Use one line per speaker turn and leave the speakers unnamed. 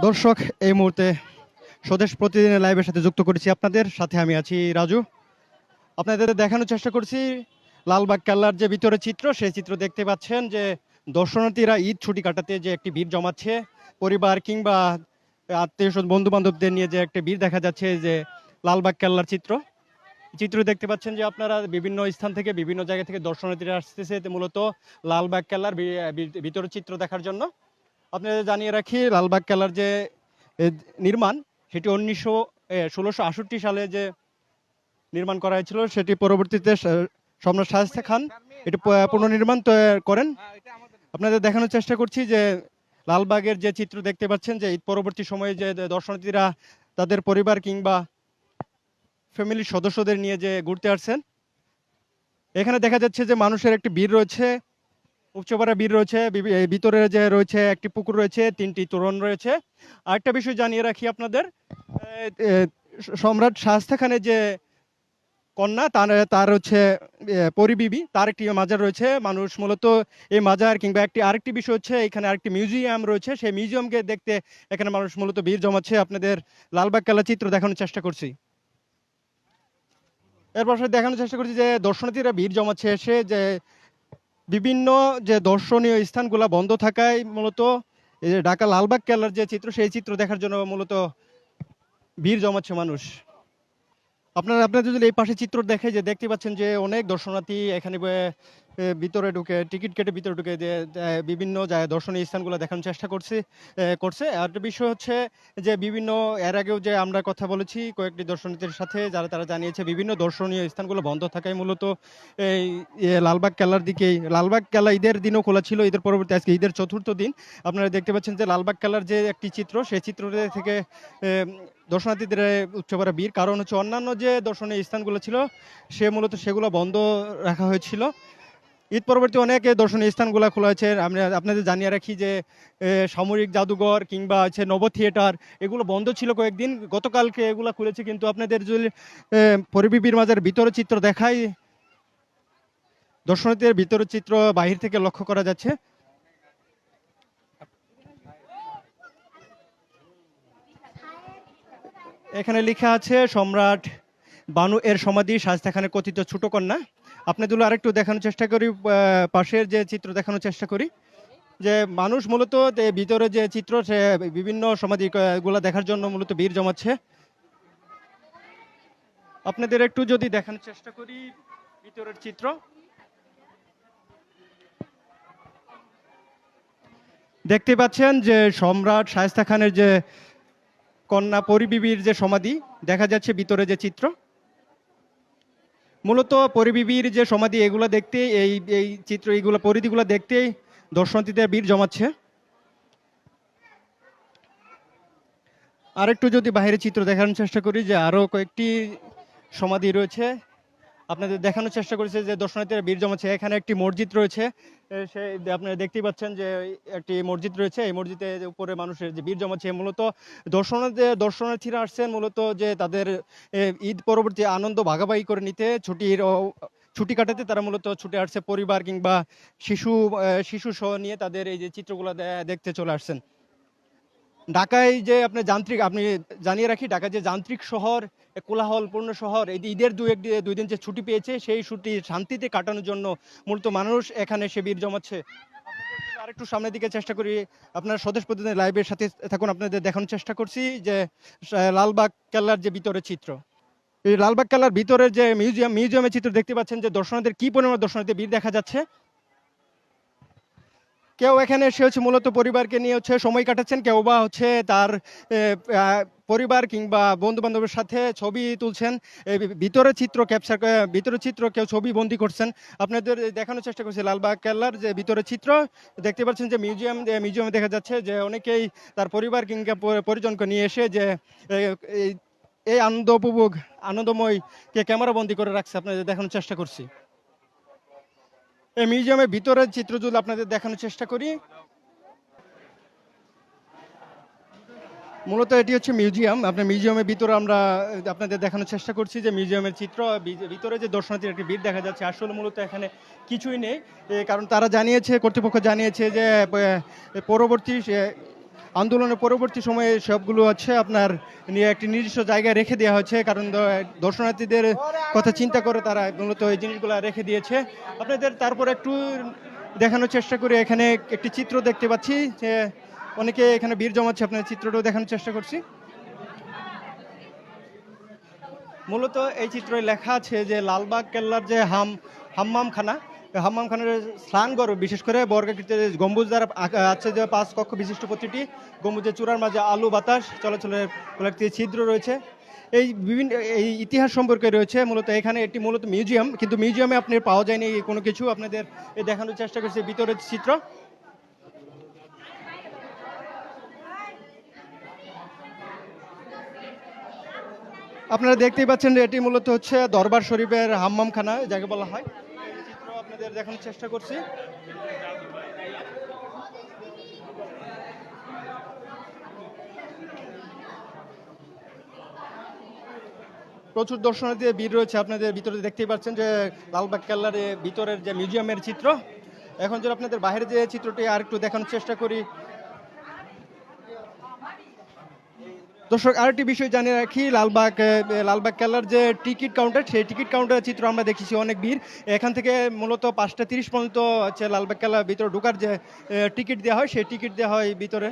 দর্শক, এই মুহূর্তে স্বদেশ প্রতিদিনের লাইভের সাথে যুক্ত করেছি আপনাদের সাথে আমি আছি রাজু। আপনাদের দেখানোর চেষ্টা করছি, লালবাগ কেল্লার যে ভিতরে চিত্র, সেই চিত্র দেখতে পাচ্ছেন যে দর্শনার্থীরা ঈদ ছুটি কাটাতে যে একটি ভিড় জমাচ্ছে। পরিবার কিংবা আত্মীয় বন্ধু বান্ধবদের নিয়ে যে একটা ভিড় দেখা যাচ্ছে যে লালবাগ কেল্লার চিত্র। চিত্র দেখতে পাচ্ছেন যে আপনারা বিভিন্ন স্থান থেকে, বিভিন্ন জায়গা থেকে দর্শনার্থীরা আসতেছে মূলত লালবাগ কেল্লার ভি- ভি- চিত্র দেখার জন্য। আপনাদের জানিয়ে রাখি, লালবাগ কেল্লার যে নির্মাণ, সেটি উনিশশো ষোলোশো আষট্টি সালে যে নির্মাণ করা হয়েছিল, সেটি পরবর্তীতে সম্রাট শায়েস্তা খান এটি পুনর্নির্মাণ করেন। আপনাদের দেখানোর চেষ্টা করছি যে, লালবাগের যে চিত্র দেখতে পাচ্ছেন, যে পরবর্তী সময়ে যে দর্শনার্থীরা তাদের পরিবার কিংবা ফ্যামিলির সদস্যদের নিয়ে যে ঘুরতে আসছেন। এখানে দেখা যাচ্ছে যে মানুষের একটি ভিড় রয়েছে। উচ্চপাড়া বীর রয়েছে ভিতরে যে রয়েছে, একটি পুকুর রয়েছে, তিনটি তোরণ রয়েছে। আরেকটা বিষয় জানিয়ে রাখি আপনাদের সম্রাট শাহস্তা খানের যে কন্যা, তার তার হচ্ছে পরিবিবি তার একটি মাজার রয়েছে। মানুষ মূলত এই মাজার কিংবা একটি, আরেকটি বিষয় হচ্ছে, এখানে আরেকটি মিউজিয়াম রয়েছে। সেই মিউজিয়ামকে দেখতে এখানে মানুষ মূলত ভিড় জমাচ্ছে। আপনাদের লালবাগ কেলা চিত্র দেখানোর চেষ্টা করছি। এরপর দেখানোর চেষ্টা করছি যে দর্শনার্থীরা ভিড় জমাচ্ছে এসে যে বিভিন্ন যে দর্শনীয় স্থানগুলো বন্ধ থাকায় মূলত এই যে ঢাকা লালবাগ কেলার যে চিত্র, সেই চিত্র দেখার জন্য মূলত ভিড় জমাচ্ছে মানুষ। আপনারা আপনাদের যদি এই পাশে চিত্র দেখে যে দেখতে পাচ্ছেন যে অনেক দর্শনার্থী এখানে ভিতরে ঢুকে, টিকিট কেটে ভিতরে ঢুকে যে বিভিন্ন দর্শনীয় স্থানগুলো দেখানোর চেষ্টা করছে করছে। আর বিষয় হচ্ছে যে বিভিন্ন, এর আগেও যে আমরা কথা বলেছি, কয়েকটি দর্শনার্থীর সাথে, যারা তারা জানিয়েছে বিভিন্ন দর্শনীয় স্থানগুলো বন্ধ থাকায় মূলত এই লালবাগ কেলার দিকেই লালবাগ কেলা ঈদের দিনও খোলা ছিল, ঈদের পরবর্তী, আজকে ঈদের চতুর্থ দিন। আপনারা দেখতে পাচ্ছেন যে লালবাগ কেল্লার যে একটি চিত্র, সেই চিত্র থেকে দর্শনার্থীদের উচ্চপাড়া বীর কারণ হচ্ছে অন্যান্য যে দর্শনীয় স্থানগুলো ছিল, সে মূলত সেগুলো বন্ধ রাখা হয়েছিল। ঈদ পরবর্তী অনেক দর্শনীয় স্থানগুলো খোলা হয়েছে। আমরা আপনাদের জানিয়ে রাখি যে সামরিক জাদুঘর কিংবা হচ্ছে নব থিয়েটার এগুলো বন্ধ ছিল কয়েকদিন। গতকালকে এগুলো খুলেছে, কিন্তু আপনাদের যদি পরিবিবির মাঝের ভিতরে চিত্র দেখাই, দর্শনার্থীদের ভিতরের চিত্র বাহির থেকে লক্ষ্য করা যাচ্ছে। এখানে লেখা আছে সম্রাট বানু এর সমাধি শাস্তা খানের কথিত ছোট কন্যা। আপনাদের আরেকটু দেখানোর চেষ্টা করি পাশের যে চিত্র দেখানোর চেষ্টা করি। যে মানুষ মূলত ভিতরে যে চিত্র সে বিভিন্ন সমাধি আহ, গুলা দেখার জন্য মূলত ভিড় জমাচ্ছে। আপনাদের একটু যদি দেখানোর চেষ্টা করি ভিতরের চিত্র। দেখতে পাচ্ছেন যে সম্রাট শায়েস্তা খানের যে কন্যা পরিবিবির যে সমাধি, দেখা যাচ্ছে ভিতরে যে চিত্র। মূলত পরিবিবির যে সমাধি, এগুলো দেখতে, এই এই চিত্র, এইগুলো পরিধিগুলো দেখতেই দর্শনার্থীদের বীর জমাচ্ছে। আরেকটু যদি বাইরের চিত্র দেখানোর চেষ্টা করি, যে আরও কয়েকটি সমাধি রয়েছে। আপনাদের দেখানোর চেষ্টা করেছে যে দর্শনার্থীরা ভিড় জমাচ্ছে। এখানে একটি মসজিদ রয়েছে। সে, আপনারা দেখতেই পাচ্ছেন যে একটি মসজিদ রয়েছে। এই মসজিদে উপরে মানুষের যে ভিড় জমাচ্ছে মূলত দর্শনার্থী, দর্শনার্থীরা আসছেন মূলত যে তাদের ঈদ পরবর্তী আনন্দ ভাগাভাগি করে নিতে, ছুটির ছুটি কাটাতে তারা মূলত ছুটে আসছে। পরিবার কিংবা শিশু শিশু সহ নিয়ে তাদের এই যে চিত্রগুলো দেখতে চলে আসছেন। ঢাকায় যে আপনি যান্ত্রিক, আপনি জানিয়ে রাখি ঢাকা যে যান্ত্রিক শহর কোলাহলপূর্ণ শহর এই ঈদের দু এক দুই দিন যে ছুটি পেয়েছে, সেই ছুটি শান্তিতে কাটানোর জন্য মূলত মানুষ এখানে সে ভিড় জমাচ্ছে। আরেকটু সামনের দিকে চেষ্টা করি, আপনার স্বদেশ প্রতিদিন লাইভের সাথে থাকুন, আপনাদের দেখানোর চেষ্টা করছি যে লালবাগ কেল্লার যে ভিতরের চিত্র। এই লালবাগ কেল্লার ভিতরে যে মিউজিয়াম, মিউজিয়ামের চিত্র দেখতে পাচ্ছেন যে দর্শনার্থীর কি পরিমাণ দর্শনার্থী ভিড় দেখা যাচ্ছে। কেউ এখানে এসে হচ্ছে মূলত পরিবারকে নিয়ে হচ্ছে সময় কাটাচ্ছেন, কেউ বা হচ্ছে তার পরিবার কিংবা বন্ধু বান্ধবের সাথে ছবি তুলছেন ভিতরে চিত্র ক্যাপচার ভিতরে চিত্র কেউ ছবি বন্দি করছেন। আপনাদের দেখানোর চেষ্টা করছি, লালবাগ কেল্লার যে ভিতরে চিত্র, দেখতে পাচ্ছেন যে মিউজিয়াম মিউজিয়ামে দেখা যাচ্ছে যে অনেকেই তার পরিবার কিংবা পরিজনকে নিয়ে এসে যে এই আনন্দ উপভোগ আনন্দময় কে ক্যামেরা বন্দি করে রাখছে। আপনাদের দেখানোর চেষ্টা করছি। এই মিউজিয়ামের ভিতরের চিত্র যদি আপনাদের দেখানোর চেষ্টা করি। মূলত এটি হচ্ছে মিউজিয়াম। আপনার মিউজিয়ামের ভিতরে আমরা আপনাদের দেখানোর চেষ্টা করছি যে মিউজিয়ামের চিত্র ভিতরে যে দর্শনার্থীর একটি ভিড় দেখা যাচ্ছে, আসলে মূলত এখানে কিছুই নেই। কারণ তারা জানিয়েছে, কর্তৃপক্ষ জানিয়েছে যে পরবর্তী আন্দোলনের পরবর্তী সময়ে সবগুলো হচ্ছে আপনার নিয়ে একটি নির্দিষ্ট জায়গায় রেখে দেওয়া হয়েছে কারণ দর্শনার্থীদের কথা চিন্তা করে তারা মূলত এই জিনিসগুলো রেখে দিয়েছে। আপনাদের তারপর একটু দেখানোর চেষ্টা করি, এখানে একটি চিত্র দেখতে পাচ্ছি, যে অনেকে এখানে ভিড় জমাচ্ছে, আপনার চিত্রটাও দেখানোর চেষ্টা করছি। মূলত এই চিত্রে লেখা আছে যে লালবাগ কেল্লার যে হাম হাম্মাম খানা হাম্মাম খানের স্নানঘর বিশেষ করে বর্গাকৃতির গম্বুজ দ্বারা আছে যে পাঁচ কক্ষ বিশিষ্ট প্রতিটি গম্বুজের চূড়ার মাঝে আলু, বাতাস, চলাচলের একটি ছিদ্র রয়েছে। এই বিভিন্ন, এই ইতিহাস সম্পর্কে রয়েছে মূলত এখানে একটি মূলত মিউজিয়াম, কিন্তু মিউজিয়ামে আপনি পাওয়া যায়নি কোনো কিছু। আপনাদের দেখানোর চেষ্টা করছে ভিতরের চিত্র। আপনারা দেখতেই পাচ্ছেন এটি মূলত হচ্ছে দরবার শরীফের হাম্মামখানা যাকে বলা হয়। আপনাদের দেখানোর চেষ্টা করছি। প্রচুর দর্শনার্থী ভিড় রয়েছে আপনাদের ভিতরে, দেখতেই পাচ্ছেন যে লালবাগ কেল্লার ভিতরের যে মিউজিয়ামের চিত্র। এখন যদি আপনাদের বাইরে যে চিত্রটি আর একটু দেখানোর চেষ্টা করি দর্শক, আরেকটি বিষয় জানিয়ে রাখি, লালবাগ লালবাগ কেল্লার যে টিকিট কাউন্টার, সেই টিকিট কাউন্টারের চিত্র আমরা দেখেছি অনেক ভিড়। এখান থেকে মূলত পাঁচটা তিরিশ পর্যন্ত হচ্ছে লালবাগ কেল্লার ভিতরে ঢুকার যে টিকিট দেওয়া হয়, সেই টিকিট দেওয়া হয় ভিতরে।